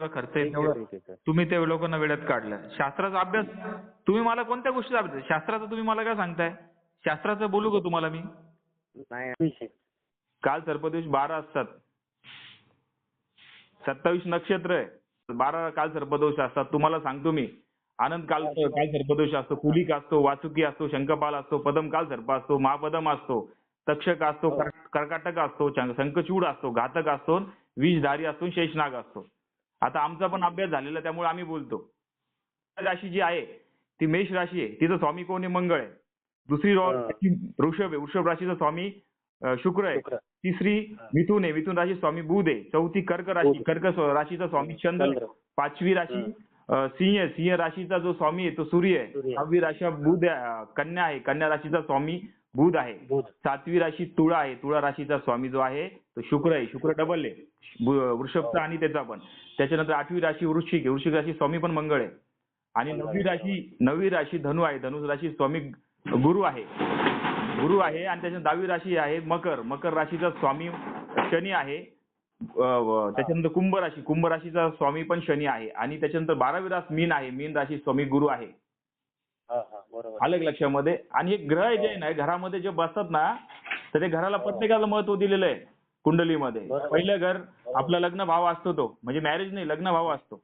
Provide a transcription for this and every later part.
खर्च तेवढं. तुम्ही ते लोकांना वेळात काढलं. शास्त्राचा अभ्यास तुम्ही मला कोणत्या गोष्टीचा अभ्यास शास्त्राचं तुम्ही मला काय सांगताय? शास्त्राचं बोलू का तुम्हाला मी? नाही काल सर्पदिवस बारा असतात. सत्तावीस नक्षत्र आहे. बारा काल सर्पदोष असतात. तुम्हाला सांगतो मी. आनंद काल काल सर्पदोष असतो. कुलिक असतो वासुकी असतो शंखपाल असतो पदम काल सर्प असतो महापदम असतो तक्षक असतो कर- कर्काटक असतो शंखचूड असतो घातक असतो विषधारी असतो शेषनाग असतो. आता आमचा पण अभ्यास झालेला त्यामुळे आम्ही बोलतो. राशी जी आहे ती मेष राशी आहे तिचं स्वामी कोण आहे? मंगळ आहे. दुसरी वृषभ आहे. वृषभ राशीचा स्वामी शुक्र आहे. तिसरी मिथुन आहे. मिथुन राशी स्वामी बुध आहे. चौथी कर्क राशी. कर्क राशीचा स्वामी चंद्र पाचवी राशी सिंह सिंह राशीचा जो स्वामी आहे तो सूर्य आहे. सहावी राशी बुध कन्या आहे. कन्या राशीचा स्वामी बुध आहे. सातवी राशी तुळा आहे. तुळा राशीचा स्वामी जो आहे तो शुक्र आहे. शुक्र डबल आहे. वृषभचा आणि त्याचा पण. त्याच्यानंतर आठवी राशी वृश्चिक आहे. वृश्चिक राशी स्वामी पण मंगळ आहे. आणि नववी. राशी नववी राशी धनु आहे. धनु राशी स्वामी गुरु आहे. गुरु आहे आणि त्याच्या दहावी राशी आहे मकर. मकर राशीचा स्वामी शनी आहे. त्याच्यानंतर कुंभ राशी. कुंभ राशीचा स्वामी पण शनी आहे. आणि त्याच्यानंतर बारावी रास मीन आहे. मीन राशी स्वामी गुरु आहे. हा हा अलग लक्षामध्ये आणि हे ग्रह जे आहे ना घरामध्ये जे बसतात ना तर ते घराला प्रत्येकाला महत्त्व दिलेलं आहे कुंडलीमध्ये. पहिलं घर आपला लग्न भाव असतो तो. म्हणजे मॅरेज नाही लग्न भाव असतो.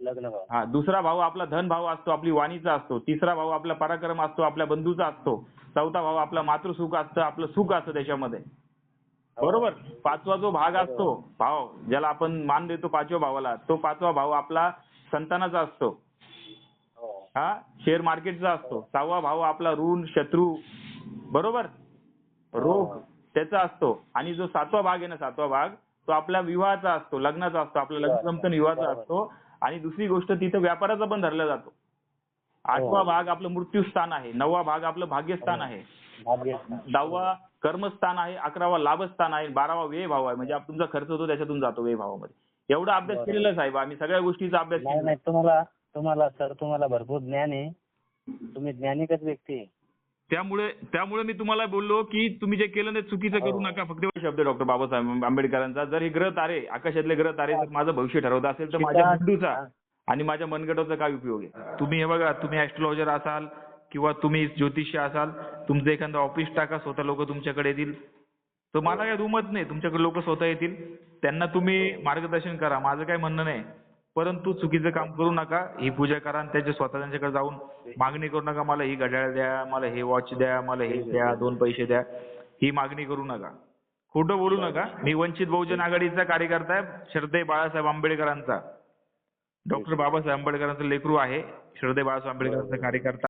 लग्न भाव. हा दुसरा भाव आपला धन भाव असतो आपली वाणीचा असतो. तिसरा भाव आपला पराक्रम असतो आपल्या बंधूचा असतो. चौथा भाव आपला मातृसुख असतं आपलं सुख असतं त्याच्यामध्ये. बरोबर? पाचवा जो भाग असतो भाव ज्याला आपण मान देतो पाचव्या भावाला तो पाचवा भाव आपला संतानाचा असतो. हो हा शेअर मार्केटचा असतो. सहावा भाव आपला ऋण शत्रू बरोबर? रोग त्याचा असतो. आणि जो सातवा भाग आहे ना सातवा भाग तो आपल्या विवाहाचा असतो लग्नाचा असतो आपला लग्न जमतं विवाहाचा. असतो. आणि दुसरी गोष्ट तिथं व्यापाराचा पण धरला जातो. आठवा हो. भाग आपलं मृत्यूस्थान आहे. नववा भाग आपलं भाग्यस्थान आहे. भाग्य दहावा कर्मस्थान आहे अकरावा लाभस्थान आहे बारावा व्यय भाव आहे. म्हणजे तुमचा खर्च होतो त्याच्यातून जातो व्यय भावामध्ये एवढा अभ्यास बरोबर. केलेला आहे साहेब आम्ही सगळ्या गोष्टीचा अभ्यास नाही तुम्हाला सर तुम्हाला भरपूर ज्ञान आहे. तुम्ही ज्ञानिकच व्यक्ती आहे. त्यामुळे त्यामुळे मी तुम्हाला बोललो की तुम्ही जे केलं ते चुकीचं करू हो. नका. फक्त एवढा शब्द डॉक्टर बाबासाहेब आंबेडकरांचा. जर हे ग्रह तारे आकाशातले ग्रह तारे जर माझं भविष्य ठरवत असेल तर माझ्या हा. आणि माझ्या मनगटाचा काय उपयोग आहे? तुम्ही हे बघा तुम्ही ऍस्ट्रॉलॉजर असाल किंवा तुम्ही ज्योतिषी असाल तुमचं एखादं ऑफिस टाका स्वतः लोक तुमच्याकडे येतील. तर मला काय दुमत नाही तुमच्याकडे लोक स्वतः येतील. त्यांना तुम्ही मार्गदर्शन करा. माझं काय म्हणणं नाही. परंतु चुकीचं काम करू नका ही पूजा करा आणि त्याच्या स्वतः त्यांच्याकडे जाऊन मागणी करू नका मला ही घड्याळ द्या मला हे वॉच द्या मला हे द्या दोन पैसे द्या ही मागणी करू नका. खोटं बोलू नका. मी वंचित बहुजन आघाडीचा कार्यकर्ता आहे श्रद्धे बाळासाहेब आंबेडकरांचा. डॉक्टर बाबासाहेब आंबेडकरांचं लेकरू आहे श्रद्धे बाळासाहेब आंबेडकरांचा कार्यकर्ता.